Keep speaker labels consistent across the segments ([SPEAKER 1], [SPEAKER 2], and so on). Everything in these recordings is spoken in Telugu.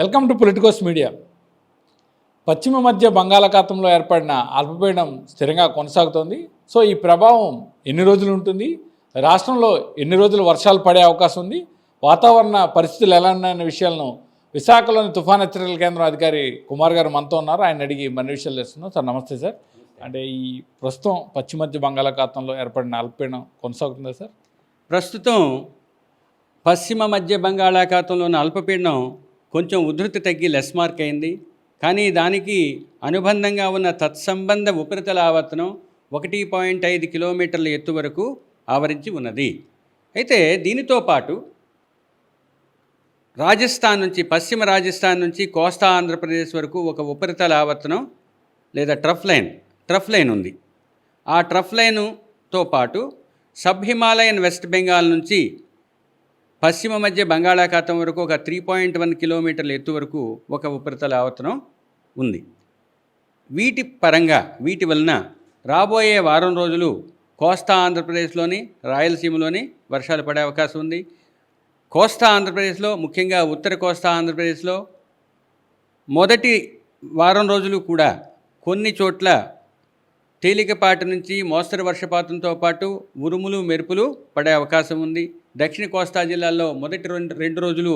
[SPEAKER 1] Welcome to Politicos media. పశ్చిమ మధ్య బంగాళాఖాతంలో ఏర్పడిన అల్పపీడనం స్థిరంగా కొనసాగుతోంది. సో ఈ ప్రభావం ఎన్ని రోజులు ఉంటుంది? రాష్ట్రంలో ఎన్ని రోజులు వర్షాలు పడే అవకాశం ఉంది? వాతావరణ పరిస్థితులు ఎలా ఉన్నాయన్న విషయాలను విశాఖలోని తుఫాన్ హెచ్చరికల కేంద్రం అధికారి కుమార్ గారు మనతో ఉన్నారు. ఆయన అడిగి మన విషయాలు తెస్తున్నాం సార్ నమస్తే సార్. అంటే ఈ ప్రస్తుతం పశ్చిమ మధ్య బంగాళాఖాతంలో ఏర్పడిన అల్పపీడనం కొనసాగుతుందా సార్?
[SPEAKER 2] ప్రస్తుతం పశ్చిమ మధ్య బంగాళాఖాతంలోని అల్పపీడనం కొంచెం ఉధృతి తగ్గి లెస్ మార్క్ అయింది. కానీ దానికి అనుబంధంగా ఉన్న తత్సంబంధ ఉపరితల ఆవర్తనం ఒకటి పాయింట్ ఐదు కిలోమీటర్ల ఎత్తు వరకు ఆవరించి ఉన్నది. అయితే దీనితో పాటు రాజస్థాన్ నుంచి పశ్చిమ రాజస్థాన్ నుంచి కోస్తా ఆంధ్రప్రదేశ్ వరకు ఒక ఉపరితల ఆవర్తనం లేదా ట్రఫ్ లైన్ ట్రఫ్ లైన్ ఉంది. ఆ ట్రఫ్ లైనుతో పాటు సబ్ హిమాలయన్ వెస్ట్ బెంగాల్ నుంచి పశ్చిమ మధ్య బంగాళాఖాతం వరకు ఒక త్రీ పాయింట్ వన్ కిలోమీటర్ల ఎత్తు వరకు ఒక ఉపరితల ఆవర్తనం ఉంది. వీటి పరంగా వీటి వలన రాబోయే వారం రోజులు కోస్తా ఆంధ్రప్రదేశ్లోని రాయలసీమలోని వర్షాలు పడే అవకాశం ఉంది. కోస్తా ఆంధ్రప్రదేశ్లో ముఖ్యంగా ఉత్తర కోస్తా ఆంధ్రప్రదేశ్లో మొదటి వారం రోజులు కూడా కొన్ని చోట్ల తేలికపాటి నుంచి మోస్తరు వర్షపాతంతో పాటు ఉరుములు మెరుపులు పడే అవకాశం ఉంది. దక్షిణ కోస్తా జిల్లాల్లో మొదటి రెండు రెండు రోజులు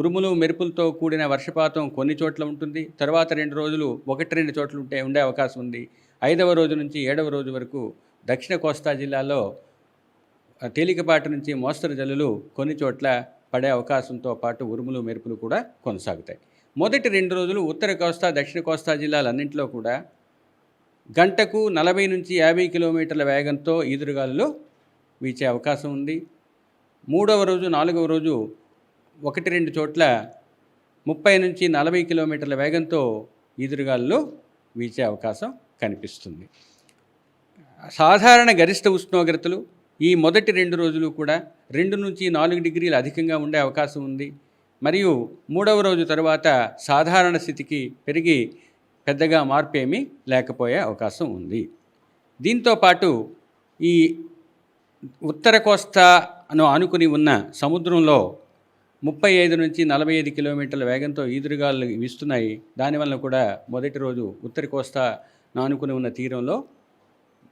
[SPEAKER 2] ఉరుములు మెరుపులతో కూడిన వర్షపాతం కొన్ని చోట్ల ఉంటుంది. తర్వాత రెండు రోజులు ఒకటి రెండు చోట్ల ఉంటే ఉండే అవకాశం ఉంది. ఐదవ రోజు నుంచి ఏడవ రోజు వరకు దక్షిణ కోస్తా జిల్లాలో తేలికపాటి నుంచి మోస్తరు జల్లులు కొన్ని చోట్ల పడే అవకాశంతో పాటు ఉరుములు మెరుపులు కూడా కొనసాగుతాయి. మొదటి రెండు రోజులు ఉత్తర కోస్తా దక్షిణ కోస్తా జిల్లాలన్నింటిలో కూడా గంటకు నలభై నుంచి యాభై కిలోమీటర్ల వేగంతో ఈదురుగాలులు వీచే అవకాశం ఉంది. మూడవ రోజు నాలుగవ రోజు ఒకటి రెండు చోట్ల ముప్పై నుంచి నలభై కిలోమీటర్ల వేగంతో ఈదురుగాల్లో వీచే అవకాశం కనిపిస్తుంది. సాధారణ గరిష్ట ఉష్ణోగ్రతలు ఈ మొదటి రెండు రోజులు కూడా రెండు నుంచి నాలుగు డిగ్రీలు అధికంగా ఉండే అవకాశం ఉంది. మరియు మూడవ రోజు తరువాత సాధారణ స్థితికి పెరిగి పెద్దగా మార్పు ఏమీ లేకపోయే అవకాశం ఉంది. దీంతో పాటు ఈ ఉత్తర కోస్తా అను ఆనుకుని ఉన్న సముద్రంలో ముప్పై ఐదు నుంచి నలభై ఐదు కిలోమీటర్ల వేగంతో ఈదురుగాలు వీస్తున్నాయి. దానివల్ల కూడా మొదటి రోజు ఉత్తర కోస్తా ఆనుకుని ఉన్న తీరంలో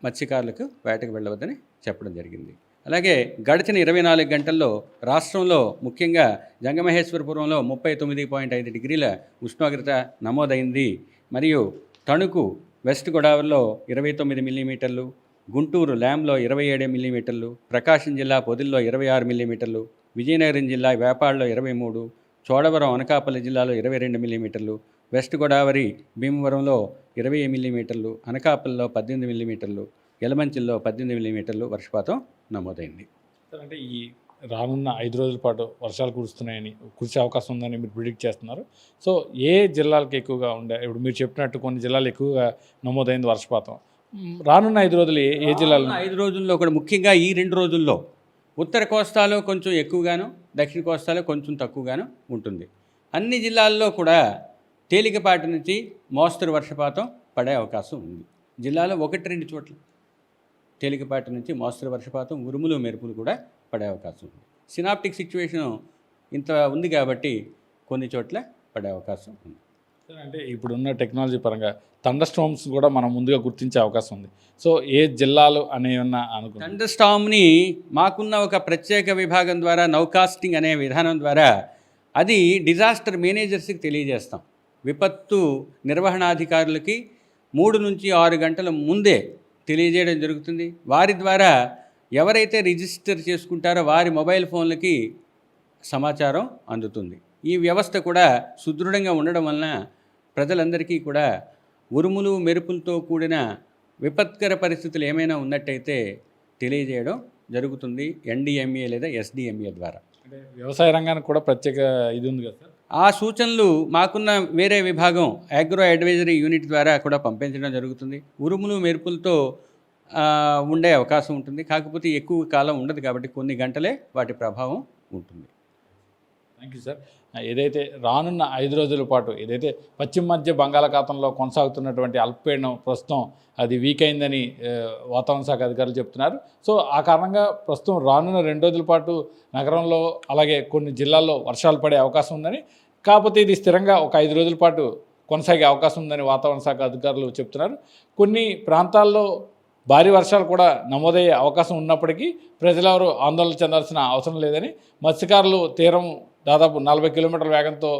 [SPEAKER 2] మత్స్యకారులకు వేటకు వెళ్ళవద్దని చెప్పడం జరిగింది. అలాగే గడిచిన ఇరవై నాలుగు గంటల్లో రాష్ట్రంలో ముఖ్యంగా జంగమహేశ్వరపురంలో ముప్పై తొమ్మిది పాయింట్ ఐదు డిగ్రీల ఉష్ణోగ్రత నమోదైంది. మరియు తణుకు వెస్ట్ గోదావరిలో ఇరవై తొమ్మిది మిల్లీమీటర్లు గుంటూరు ల్యాంలో ఇరవై ఏడు మిల్లీమీటర్లు ప్రకాశం జిల్లా పొదిల్లో ఇరవై ఆరు మిల్లీమీటర్లు విజయనగరం జిల్లా వేపాడులో ఇరవై మూడు చోడవరం అనకాపల్లి జిల్లాలో ఇరవై రెండు మిల్లీమీటర్లు వెస్ట్ గోదావరి భీమవరంలో ఇరవై మిల్లీమీటర్లు అనకాపల్లిలో పద్దెనిమిది మిల్లీమీటర్లు ఎలమంచిల్లో పద్దెనిమిది మిల్లీమీటర్లు వర్షపాతం నమోదైంది.
[SPEAKER 1] అంటే ఈ రానున్న ఐదు రోజుల పాటు వర్షాలు కురుస్తున్నాయని కురిసే అవకాశం ఉందని మీరు ప్రిడిక్ట్ చేస్తున్నారు. సో ఏ జిల్లాలకు ఎక్కువగా ఉండే ఇప్పుడు మీరు చెప్పినట్టు కొన్ని జిల్లాలు ఎక్కువగా నమోదైంది వర్షపాతం. రానున్న ఐదు రోజులు ఏ ఏ జిల్లాలు?
[SPEAKER 2] ఐదు రోజుల్లో కూడా ముఖ్యంగా ఈ రెండు రోజుల్లో ఉత్తర కోస్తాలో కొంచెం ఎక్కువగాను దక్షిణ కోస్తాలో కొంచెం తక్కువగాను ఉంటుంది. అన్ని జిల్లాల్లో కూడా తేలికపాటి నుంచి మోస్తరు వర్షపాతం పడే అవకాశం ఉంది. జిల్లాలో ఒకటి రెండు చోట్ల తేలికపాటి నుంచి మోస్తరు వర్షపాతం ఉరుములు మెరుపులు కూడా పడే అవకాశం ఉంది. సినాప్టిక్ సిచ్యువేషన్ ఇంత ఉంది కాబట్టి కొన్ని చోట్ల పడే అవకాశం ఉంది.
[SPEAKER 1] అంటే ఇప్పుడున్న టెక్నాలజీ పరంగా థండర్ స్టామ్స్ కూడా మనం ముందుగా గుర్తించే అవకాశం ఉంది. సో ఏ జిల్లాలు అనే ఉన్న
[SPEAKER 2] థండర్ స్టామ్ని మాకున్న ఒక ప్రత్యేక విభాగం ద్వారా నౌకాస్టింగ్ అనే విధానం ద్వారా అది డిజాస్టర్ మేనేజర్స్కి తెలియజేస్తాం. విపత్తు నిర్వహణాధికారులకి మూడు నుంచి ఆరు గంటల ముందే తెలియజేయడం జరుగుతుంది. వారి ద్వారా ఎవరైతే రిజిస్టర్ చేసుకుంటారో వారి మొబైల్ ఫోన్లకి సమాచారం అందుతుంది. ఈ వ్యవస్థ కూడా సుదృఢంగా ఉండడం వలన ప్రజలందరికీ కూడా ఉరుములు మెరుపులతో కూడిన విపత్కర పరిస్థితులు ఏమైనా ఉన్నట్టయితే తెలియజేయడం జరుగుతుంది ఎన్డిఎంఏ లేదా ఎస్డిఎంఏ ద్వారా.
[SPEAKER 1] అంటే వ్యవసాయ రంగానికి కూడా ప్రత్యేక ఇది ఉంది కదా సార్?
[SPEAKER 2] ఆ సూచనలు మాకున్న వేరే విభాగం అగ్రో అడ్వైజరీ యూనిట్ ద్వారా కూడా పంపించడం జరుగుతుంది. ఉరుములు మెరుపులతో ఉండే అవకాశం ఉంటుంది. కాకపోతే ఎక్కువ కాలం ఉండదు కాబట్టి కొన్ని గంటలే వాటి ప్రభావం ఉంటుంది.
[SPEAKER 1] థ్యాంక్ యూ సార్ ఏదైతే రానున్న ఐదు రోజుల పాటు ఏదైతే పశ్చిమ మధ్య బంగాళాఖాతంలో కొనసాగుతున్నటువంటి అల్పపీడనం ప్రస్తుతం అది వీక్ అయిందని వాతావరణ శాఖ అధికారులు చెప్తున్నారు. సో ఆ కారణంగా ప్రస్తుతం రానున్న రెండు రోజుల పాటు నగరంలో అలాగే కొన్ని జిల్లాల్లో వర్షాలు పడే అవకాశం ఉందని కాకపోతే ఇది స్థిరంగా ఒక ఐదు రోజుల పాటు కొనసాగే అవకాశం ఉందని వాతావరణ శాఖ అధికారులు చెప్తున్నారు. కొన్ని ప్రాంతాల్లో భారీ వర్షాలు కూడా నమోదయ్యే అవకాశం ఉన్నప్పటికీ ప్రజలెవరూ ఆందోళన చెందాల్సిన అవసరం లేదని మత్స్యకారులు తీరం దాదాపు నలభై కిలోమీటర్ల వేగంతో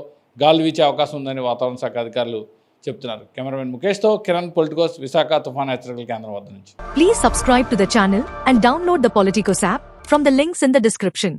[SPEAKER 1] గాలి వీచే అవకాశం ఉందని వాతావరణ శాఖ అధికారులు చెప్తున్నారు. కెమెరామెన్ ముఖేష్తో కిరణ్ పొలిటికోస్ విశాఖ తుఫాన్ హెచ్చరికల కేంద్రం వద్ద నుంచి.
[SPEAKER 3] Please subscribe to the channel and download the Politicos app from the links in the description